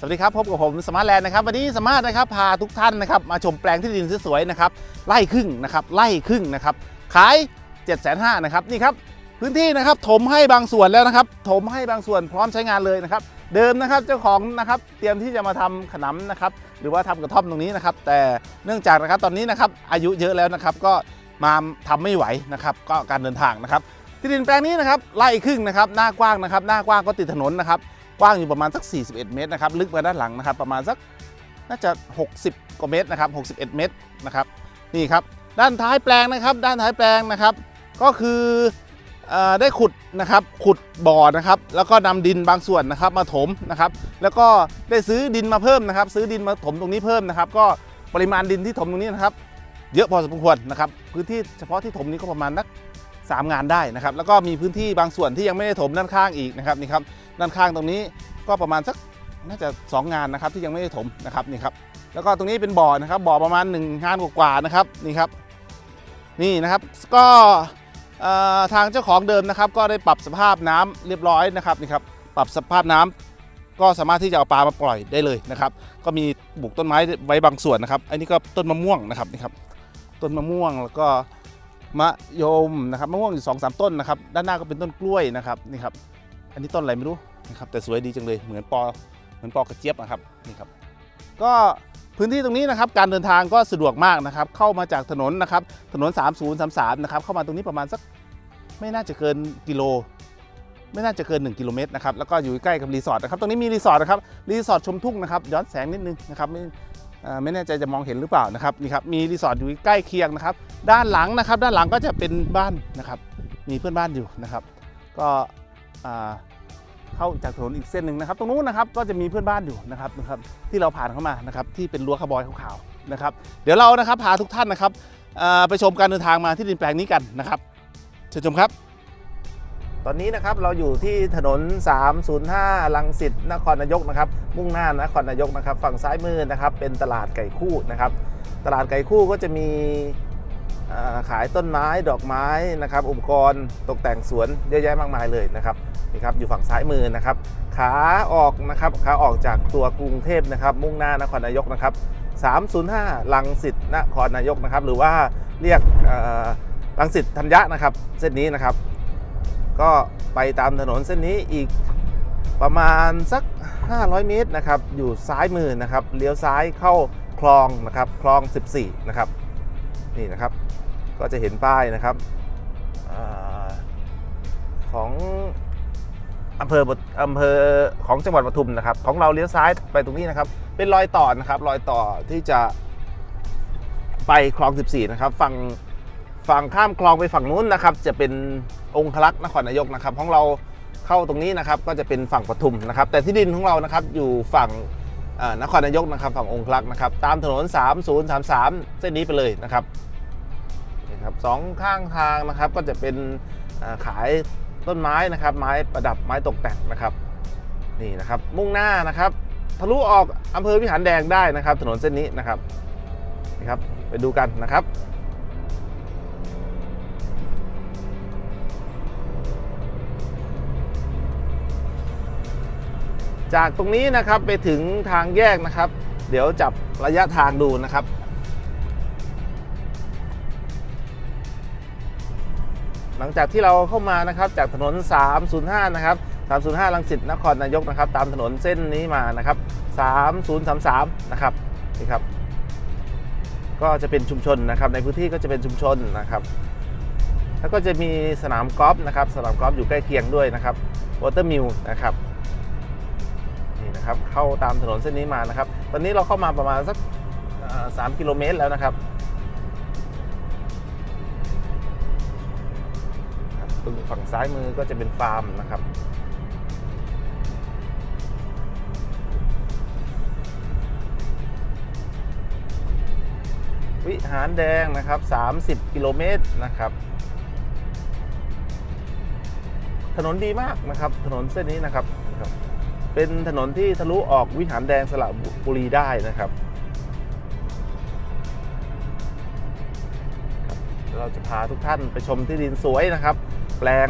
สวัสดีครับพบกับผมสมาร์ทแลนด์นะครับวันนี้สมาร์ทนะครับพาทุกท่านนะครับมาชมแปลงที่ดินสวยๆนะครับไล่ครึ่งนะครับไล่ครึ่งนะครับขาย7 5 0 0 0นะครับนี่ครับพื้นที่นะครับถมให้บางส่วนแล้วนะครับถมให้บางส่วนพร้อมใช้งานเลยนะครับเดิมนะครับเจ้าของนะครับเตรียมที่จะมาทำขนำนะครับหรือว่าทำกระท่อมตรงนี้นะครับแต่เนื่องจากนะครับตอนนี้นะครับอายุเยอะแล้วนะครับก็มาทำไม่ไหวนะครับก็การเดินทางนะครับที่ดินแปลงนี้นะครับไล่ครึ่งนะครับหน้ากว้างนะครับหน้ากว้างก็ติดถนนนะครับ กว้างอยู่ประมาณสัก 41 เมตรนะครับ ลึกมาด้านหลังนะครับ ประมาณสักน่าจะ 60 กว่าเมตรนะครับ 61 เมตรนะครับ นี่ครับ ด้านท้ายแปลงนะครับ ด้านท้ายแปลงนะครับ ก็คืออได้ขุดนะครับ ขุดบ่อนะครับ แล้วก็นำดินบางส่วนนะครับมาถมนะครับ แล้วก็ได้ซื้อดินมาเพิ่มนะครับ ซื้อดินมาถมตรงนี้เพิ่มนะครับ ก็ปริมาณดินที่ถมตรงนี้นะครับ เยอะพอสมควรนะครับ พื้นที่เฉพาะที่ถมนี้ก็ประมาณนัก สามงานได้นะครับ แล้วก็มีพื้นที่บางส่วนที่ยังไม่ได้ถมด้านข้างอีกนะครับนี่ครับด้านข้างตรงนี้ก็ประมาณสักน่าจะ 2 งานนะครับที่ยังไม่ได้ถมนะครับนี่ครับแล้วก็ตรงนี้เป็นบ่อนะครับบ่อประมาณ1งานกว่าๆนะครับนี่ครับนี่นะครับก็ทางเจ้าของเดิมนะครับ ก็ได้ปรับสภาพน้ำเรียบร้อยนะครับนี่ครับปรับสภาพน้ำก็สามารถที่จะเอาปลามาปล่อยได้เลยนะครับ ก็มีปลูกต้นไม้ไว้บางส่วนนะครับ อันนี้ก็ต้นมะม่วงนะครับนี่ครับต้นมะม่วงแล้วก็ มะยมนะครับมะม่วงอยู่สองสามต้นนะครับด้านหน้าก็เป็นต้นกล้วยนะครับนี่ครับอันนี้ต้นอะไรไม่รู้นะครับแต่สวยดีจังเลยเหมือนปอเหมือนปอกระเจี๊ยบนะครับนี่ครับก็พื้นที่ตรงนี้นะครับการเดินทางก็สะดวกมากนะครับเข้ามาจากถนนนะครับถนน 3033นะครับเข้ามาตรงนี้ประมาณสักไม่น่าจะเกินกิโล ไม่น่าจะเกิน 1 กิโลเมตรนะครับแล้วก็อยู่ใกล้กับรีสอร์ทนะครับตรงนี้มีรีสอร์ทนะครับรีสอร์ทชมทุ่งนะครับย้อนแสงนิดนึงนะครับ ไม่แน่ใจจะมองเห็นหรือเปล่านะครับนี่ครับมีรีสอร์ทอยู่ใกล้เคียงนะครับ ด้านหลังนะครับ ด้านหลังก็จะเป็นบ้านนะครับ มีเพื่อนบ้านอยู่นะครับ ก็เข้าจากถนนอีกเส้นหนึ่งนะครับ ตรงนู้นนะครับก็จะมีเพื่อนบ้านอยู่นะครับนะครับที่เราผ่านเข้ามานะครับที่เป็นรั้วคาบอยขาวๆนะครับ เดี๋ยวเรานะครับพาทุกท่านนะครับไปชมการเดินทางมาที่ดินแปลงนี้กันนะครับเชิญชมครับ ตอนนี้นะครับเราอยู่ที่ถนน 305 ลังสิตนครนายกนะครับ มุ่งหน้านครนายกนะครับ ฝั่งซ้ายมือนะครับ เป็นตลาดไก่คู่นะครับ ตลาดไก่คู่ก็จะมีขายต้นไม้ดอกไม้นะครับ อุปกรณ์ตกแต่งสวนเยอะแยะมากมายเลยนะครับนี่ครับอยู่ฝั่งซ้ายมือนะครับ ขาออกนะครับขาออกจากตัวกรุงเทพนะครับ มุ่งหน้านครนายกนะครับ 305 ลังสิตนครนายกนะครับ หรือว่าเรียกลังสิตธัญญะนะครับ เส้นนี้นะครับ ก็ไปตามถนนเส้นนี้อีกประมาณสัก 500 เมตรนะครับอยู่ซ้ายมือนะครับเลี้ยวซ้ายเข้าคลองนะครับคลอง 14 นะครับ นี่นะครับก็จะเห็นป้ายนะครับอของอำเภออำเภอของจังหวัดปทุมนะครับ ของเราเลี้ยวซ้ายไปตรงนี้นะครับ เป็นรอยต่อนะครับรอยต่อที่จะไปคลอง 14 นะครับฝั่ง ฝั่งข้ามคลองไปฝั่งนู้นนะครับ จะเป็นองคลักษ์นครนายกนะครับของเราเข้าตรงนี้นะครับก็จะเป็นฝั่งปทุมนะครับ แต่ที่ดินของเรานะครับอยู่ฝั่งนครนายกนะครับ ฝั่งองคลักษ์นะครับ ตามถนน 3033 เส้นนี้ไปเลยนะครับนี่ครับสองข้างทางนะครับก็จะเป็นขายต้นไม้นะครับ ไม้ประดับไม้ตกแต่งนะครับนี่นะครับมุ่งหน้านะครับทะลุออกอำเภอวิหารแดงได้นะครับ ถนนเส้นนี้นะครับนี่ครับไปดูกันนะครับ จากตรงนี้นะครับไปถึงทางแยกนะครับ เดี๋ยวจับระยะทางดูนะครับ หลังจากที่เราเข้ามานะครับจากถนน 305 นะครับ 305ลังสิตนครนายกนะครับ ตามถนนเส้นนี้มานะครับ 3033 นะครับนี่ครับ ก็จะเป็นชุมชนนะครับ ในพื้นที่ก็จะเป็นชุมชนนะครับ แล้วก็จะมีสนามกอล์ฟนะครับ สนามกอล์ฟอยู่ใกล้เคียงด้วยนะครับวอเตอร์มิลนะครับ นะครับเข้าตามถนนเส้นนี้มานะครับ ตอนนี้เราเข้ามาประมาณสักสามกิโลเมตรแล้วนะครับตรงฝั่งซ้ายมือก็จะเป็นฟาร์มนะครับวิหารแดงนะครับ 30 กิโลเมตรนะครับ ถนนดีมากนะครับ ถนนเส้นนี้นะครับ เป็นถนนที่ทะลุออกวิหารแดงสระบุรีได้นะครับเราจะพาทุกท่านไปชมที่ดินสวยนะครับ แปลง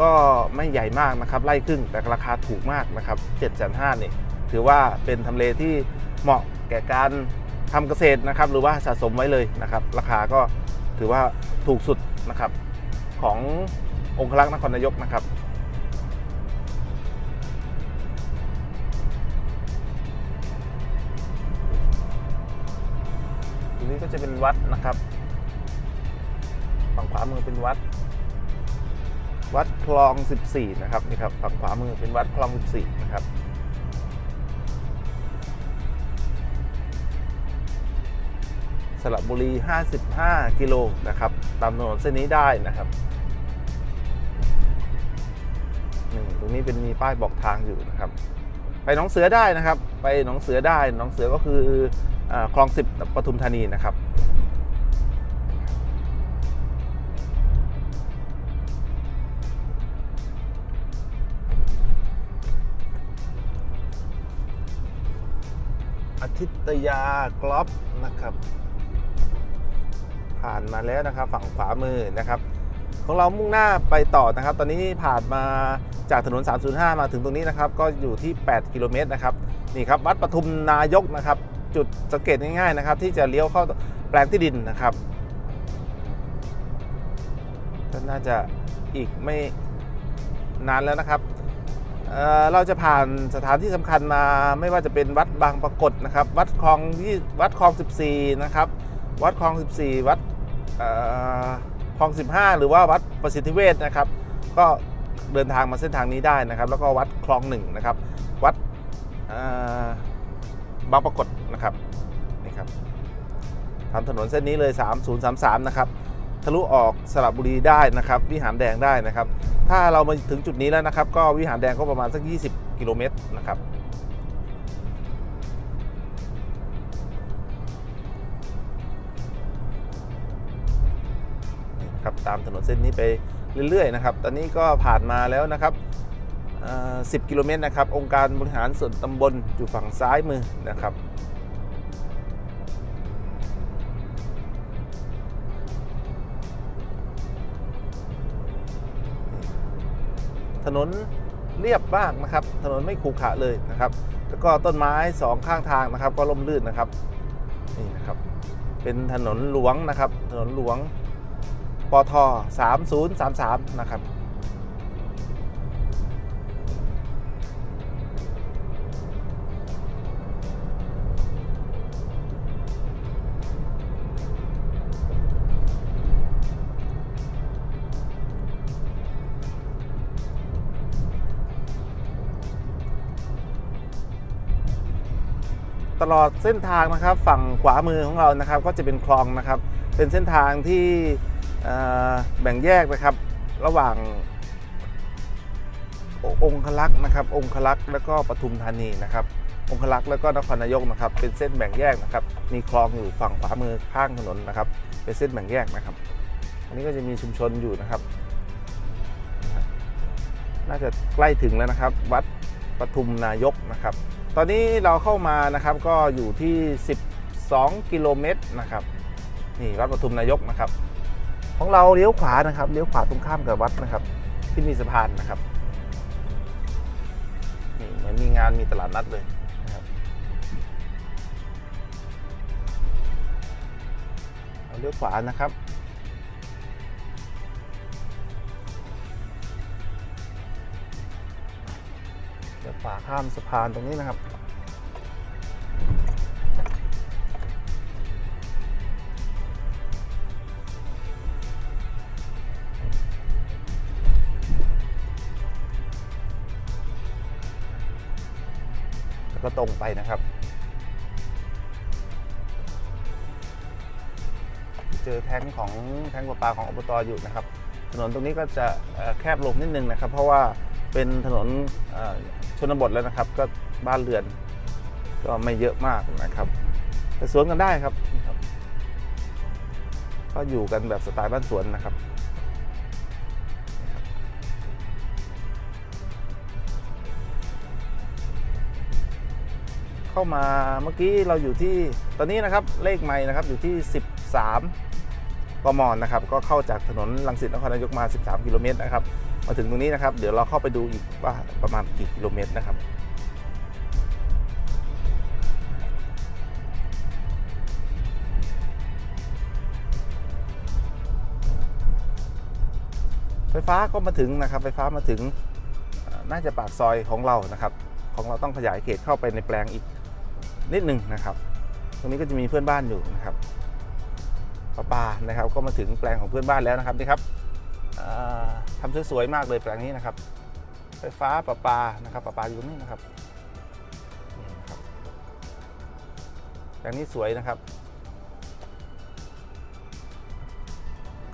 ก็ไม่ใหญ่มากนะครับไล่ครึ่งแต่ราคาถูกมากนะครับ7 5 0 0นี่ถือว่าเป็นทำเลที่เหมาะแก่การทำเกษตรนะครับ หรือว่าสะสมไว้เลยนะครับ ราคาก็ถือว่าถูกสุดนะครับขององคลักษ์นครนายกนะครับ นี้ก็จะเป็นวัดนะครับฝั่งขวามือเป็นวัด วัดคลอง 14 นะครับนี่ครับฝั่งขวามือเป็นวัดคลอง 14 นะครับสระบุรี 55 กิโลนะครับ ตามถนนเส้นนี้ได้นะครับนี่ตรงนี้เป็นมีป้ายบอกทางอยู่นะครับ ไปหนองเสือได้นะครับ ไปหนองเสือได้หนองเสือก็คืออคลอง10ปทุมธานีนะครับอทิตยากรอบนะครับ ผ่านมาแล้วนะครับ ฝั่งขวามือนะครับ ของเรามุ่งหน้าไปต่อนะครับ ตอนนี้ผ่านมา จากถนน 305 มาถึงตรงนี้นะครับ ก็อยู่ที่ 8 กิโลเมตรนะครับ นี่ครับ วัดปทุมนายกนะครับ จุดสังเกตง่ายๆนะครับ ที่จะเลี้ยวเข้าแปลงที่ดินนะครับก็น่าจะอีกไม่นานแล้วนะครับเเราจะผ่านสถานที่สำคัญมาไม่ว่าจะเป็นวัดบางปรากฏนะครับ วัดคลองที่วัดคลอง 14 นะครับ วัดคลอง 14 วัดคลอง 15 หรือว่าวัดประสิทธิเวชนะครับ ก็ เดินทางมาเส้นทางนี้ได้นะครับ แล้วก็วัดคลองหนึ่งนะครับ วัดบางปรากฏนะครับนี่ครับทำถนนเส้นนี้เลย 3033 นะครับ ทะลุออกสระบุรีได้นะครับ วิหารแดงได้นะครับ ถ้าเรามาถึงจุดนี้แล้วนะครับ ก็วิหารแดงก็ประมาณสัก 20 กิโลเมตรนะครับครับตามถนนเส้นนี้ไป เรื่อยๆนะครับ ตอนนี้ก็ผ่านมาแล้วนะครับ10 กิโลเมตรนะครับ องค์การบริหารส่วนตำบลอยู่ฝั่งซ้ายมือนะครับ ถนนเรียบมากนะครับ ถนนไม่ขรุขระเลยนะครับ แล้วก็ต้นไม้สองข้างทางนะครับ ก็ร่มรื่นนะครับ นี่นะครับ เป็นถนนหลวงนะครับ ถนนหลวง ปท3033 นะครับ ตลอดเส้นทางนะครับ ฝั่งขวามือของเรานะครับ ก็จะเป็นคลองนะครับ เป็นเส้นทางที่ แบ่งแยกนะครับระหว่างองคลักษ์นะครับ องคลักษ์แล้วก็ปทุมธานีนะครับ องคลักษ์แล้วก็นครนายกนะครับ เป็นเส้นแบ่งแยกนะครับ มีคลองอยู่ฝั่งขวามือข้างถนนนะครับ เป็นเส้นแบ่งแยกนะครับ อันนี้ก็จะมีชุมชนอยู่นะครับ น่าจะใกล้ถึงแล้วนะครับ วัดปทุมนายกนะครับ ตอนนี้เราเข้ามานะครับก็อยู่ที่ 12 กิโลเมตรนะครับ นี่วัดปทุมนายกนะครับ ของเราเลี้ยวขวานะครับเลี้ยวขวาตรงข้ามกับวัดนะครับ ที่มีสะพานนะครับนี่เหมือนมีงานมีตลาดนัดเลยนะครับเราเลี้ยวขวานะครับเดี๋ยวขวาข้ามสะพานตรงนี้นะครับ ก็ตรงไปนะครับ เจอแท้งของแท้งประปาของอบตอยู่นะครับ ถนนตรงนี้ก็จะแคบลงนิดนึงนะครับ เพราะว่าเป็นถนนชนบทแล้วนะครับ ก็บ้านเรือน ก็ไม่เยอะมากนะครับแต่สวนกันได้ครับ ก็อยู่กันแบบสไตล์บ้านสวนนะครับ เข้ามาเมื่อกี้เราอยู่ที่ตอนนี้นะครับเลขใหม่นะครับอยู่ที่ 13กมอนนะครับก็เข้าจากถนนลังสิตนครนายกมา 13 กิโลเมตรนะครับมาถึงตรงนี้นะครับ เดี๋ยวเราเข้าไปดูอีกว่าประมาณกี่กิโลเมตรนะครับไฟฟ้าก็มาถึงนะครับ ไฟฟ้ามาถึงน่าจะปากซอยของเรานะครับ ของเราต้องขยายเขตเข้าไปในแปลงอีก นิดหนึ่งนะครับ ตรงนี้ก็จะมีเพื่อนบ้านอยู่นะครับป้าปานะครับ ก็มาถึงแปลงของเพื่อนบ้านแล้วนะครับนี่ครับอ่าทำสวยๆมากเลยแปลงนี้นะครับ ไฟฟ้าประปานะครับประปาอยู่ตรงนี้นะครับนี่นะครับแปลงนี้สวยนะครับ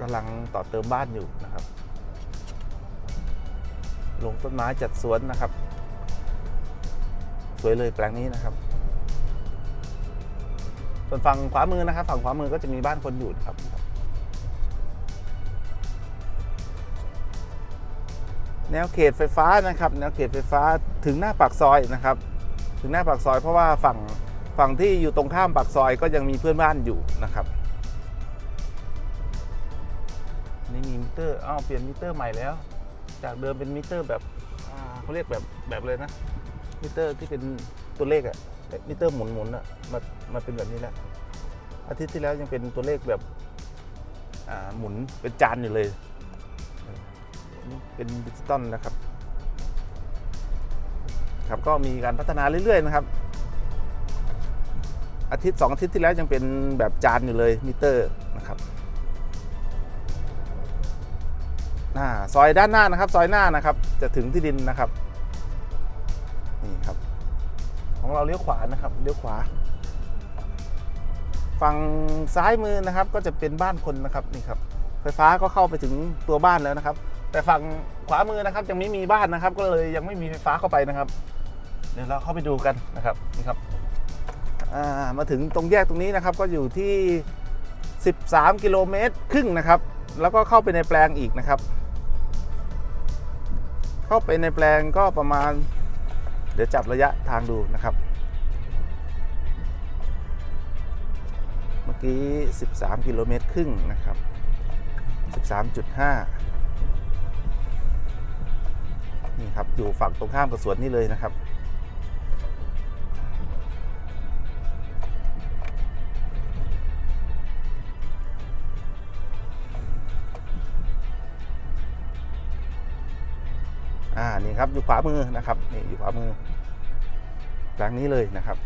กำลังต่อเติมบ้านอยู่นะครับ ลงต้นไม้จัดสวนนะครับ สวยเลยแปลงนี้นะครับ ส่วนฝั่งขวามือนะครับ ฝั่งขวามือก็จะมีบ้านคนอยู่นะครับ แนวเขตไฟฟ้านะครับ แนวเขตไฟฟ้าถึงหน้าปากซอยนะครับ ถึงหน้าปากซอยเพราะว่าฝั่งฝั่งที่อยู่ตรงข้ามปากซอยก็ยังมีเพื่อนบ้านอยู่นะครับนี่มีมิเตอร์อ้าวเปลี่ยนมิเตอร์ใหม่แล้ว จากเดิมเป็นมิเตอร์แบบเขาเรียกแบบแบบเลยนะมิเตอร์ที่เป็นตัวเลขอะ มิเตอร์หมุนหมุนๆอะมามาเป็นแบบนี้แล้วอาทิตย์ที่แล้วยังเป็นตัวเลขแบบอ่าหมุนเป็นจานอยู่เลยเป็นดิจิตอลนะครับ ครับก็มีการพัฒนาเรื่อยๆนะครับ อาทิตย์สองอาทิตย์ที่แล้วยังเป็นแบบจานอยู่เลยมิเตอร์นะครับหน้าซอยด้านหน้านะครับ ซอยหน้านะครับ จะถึงที่ดินนะครับ ของเราเลี้ยวขวานะครับเลี้ยวขวา ฝั่งซ้ายมือนะครับ ก็จะเป็นบ้านคนนะครับนี่ครับ ไฟฟ้าก็เข้าไปถึงตัวบ้านแล้วนะครับ แต่ฝั่งขวามือนะครับยังไม่มีบ้านนะครับ ก็เลยยังไม่มีไฟฟ้าเข้าไปนะครับ เดี๋ยวเราเข้าไปดูกันนะครับนี่ครับามาถึงตรงแยกตรงนี้นะครับก็อยู่ที่ 13 กิโลเมตรครึ่งนะครับ แล้วก็เข้าไปในแปลงอีกนะครับ เข้าไปในแปลงก็ประมาณ เดี๋ยวจับระยะทางดูนะครับ เมื่อกี้ 13 กิโลเมตรครึ่งนะครับ 13.5 นี่ครับ อยู่ฝั่งตรงข้ามกับสวนนี่เลยนะครับ นี่ครับอยู่ขวามือนะครับนี่อยู่ขวามือหลังนี้เลยนะครับ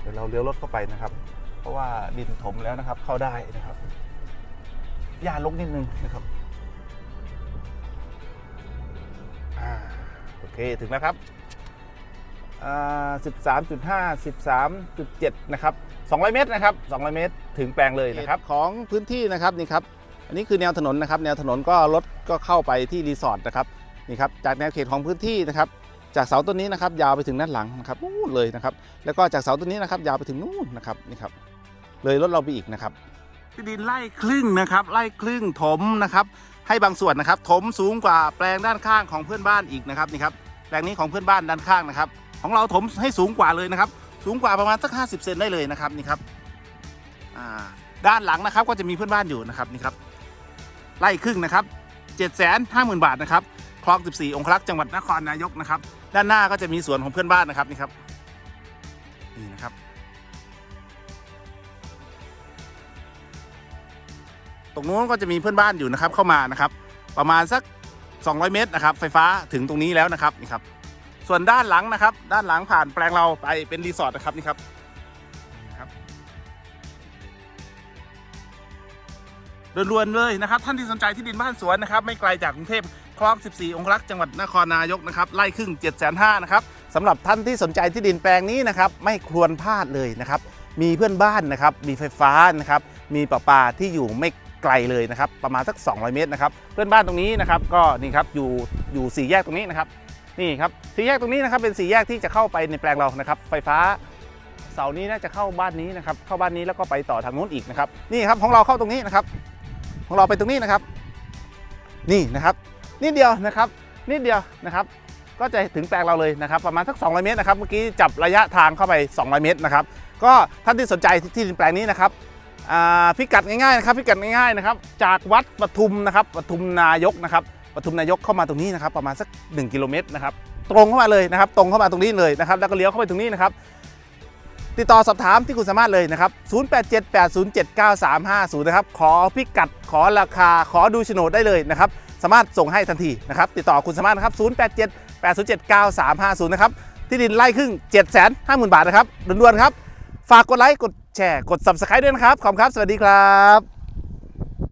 เดี๋ยวเราเลี้ยวรถเข้าไปนะครับ เพราะว่าดินถมแล้วนะครับ เข้าได้นะครับหญ้าลกนิดนึงนะครับอโอเคถึงแล้วครับอ่า13.5 13.7 นะครับ 200 เมตรนะครับ 200 เมตร ถึงแปลงเลยนะครับ ของพื้นที่นะครับนี่ครับ อันนี้คือแนวถนนนะครับ แนวถนนก็รถก็เข้าไปที่รีสอร์ทนะครับ นี่ครับจากแนวเขตของพื้นที่นะครับ จากเสาต้นนี้นะครับยาวไปถึงด้านหลังนะครับนู่นเลยนะครับ แล้วก็จากเสาต้นนี้นะครับยาวไปถึงนู่นนะครับนี่ครับ เลยรถเราไปอีกนะครับที่ดินไล่ครึ่งนะครับไล่ครึ่งถมนะครับ ให้บางส่วนนะครับ ถมสูงกว่าแปลงด้านข้างของเพื่อนบ้านอีกนะครับนี่ครับแปลงนี้ของเพื่อนบ้านด้านข้างนะครับ ของเราถมให้สูงกว่าเลยนะครับ สูงกว่าประมาณสัก 50 เซนได้เลยนะครับนี่ครับด้านหลังนะครับก็จะมีเพื่อนบ้านอยู่นะครับนี่ครับไล่ครึ่งนะครับ7 5 0 0 0 0บาทนะครับ คลอง 14 องครักษ์จังหวัดนครนายกนะครับ ด้านหน้าก็จะมีสวนของเพื่อนบ้านนะครับนี่ครับนี่นะครับตรงนู้นก็จะมีเพื่อนบ้านอยู่นะครับเข้ามานะครับ ประมาณสัก 200 เมตรนะครับ ไฟฟ้าถึงตรงนี้แล้วนะครับนี่ครับส่วนด้านหลังนะครับ ด้านหลังผ่านแปลงเราไปเป็นรีสอร์ทนะครับนี่ครับนี่ครับรวนๆเลยนะครับ ท่านที่สนใจที่ดินบ้านสวนนะครับ ไม่ไกลจากกรุงเทพ ลอง 14 องครักษ์จังหวัดนครนายกนะครับไล่ครึ่ง 7 5 0 0 0นะครับสำหรับท่านที่สนใจที่ดินแปลงนี้นะครับไม่ควรพลาดเลยนะครับมีเพื่อนบ้านนะครับมีไฟฟ้านะครับมีประปาที่อยู่ไม่ไกลเลยนะครับประมาณสัก 200 เมตรนะครับเพื่อนบ้านตรงนี้นะครับก็นี่ครับอยู่อยู่สี่แยกตรงนี้นะครับนี่ครับสี่แยกตรงนี้นะครับเป็นสี่แยกที่จะเข้าไปในแปลงเรานะครับไฟฟ้าเสานี้น่าจะเข้าบ้านนี้นะครับเข้าบ้านนี้แล้วก็ไปต่อทางนู้นอีกนะครับนี่ครับของเราเข้าตรงนี้นะครับ ของเราไปตรงนี้นะครับ นี่นะครับ นิดเดียวนะครับ นิดเดียวนะครับ ก็จะถึงแปลงเราเลยนะครับ ประมาณสัก 200 เมตรนะครับ เมื่อกี้จับระยะทางเข้าไป 200 เมตรนะครับ ก็ท่านที่สนใจที่ดินแปลงนี้นะครับพิกัดง่ายๆนะครับพิกัดง่ายๆนะครับ จากวัดปทุมนะครับปทุมนายกนะครับปทุมนายกเข้ามาตรงนี้นะครับ ประมาณสัก 1 กิโลเมตรนะครับ ตรงเข้ามาเลยนะครับ ตรงเข้ามาตรงนี้เลยนะครับ แล้วก็เลี้ยวเข้าไปตรงนี้นะครับติดต่อสอบถามที่คุณสามารถเลยนะครับ 0878079350 นะครับ ขอพิกัด ขอราคา ขอดูโฉนดได้เลยนะครับ สามารถส่งให้ทันทีนะครับติดต่อคุณสามารถนะครับ 087 807 9350 นะครับ ที่ดินไร่ครึ่ง 750,000 บาทนะครับด่วนๆครับ ฝากกดไลค์ กดแชร์ กด subscribe ด้วยนะครับ ขอบคุณครับ สวัสดีครับ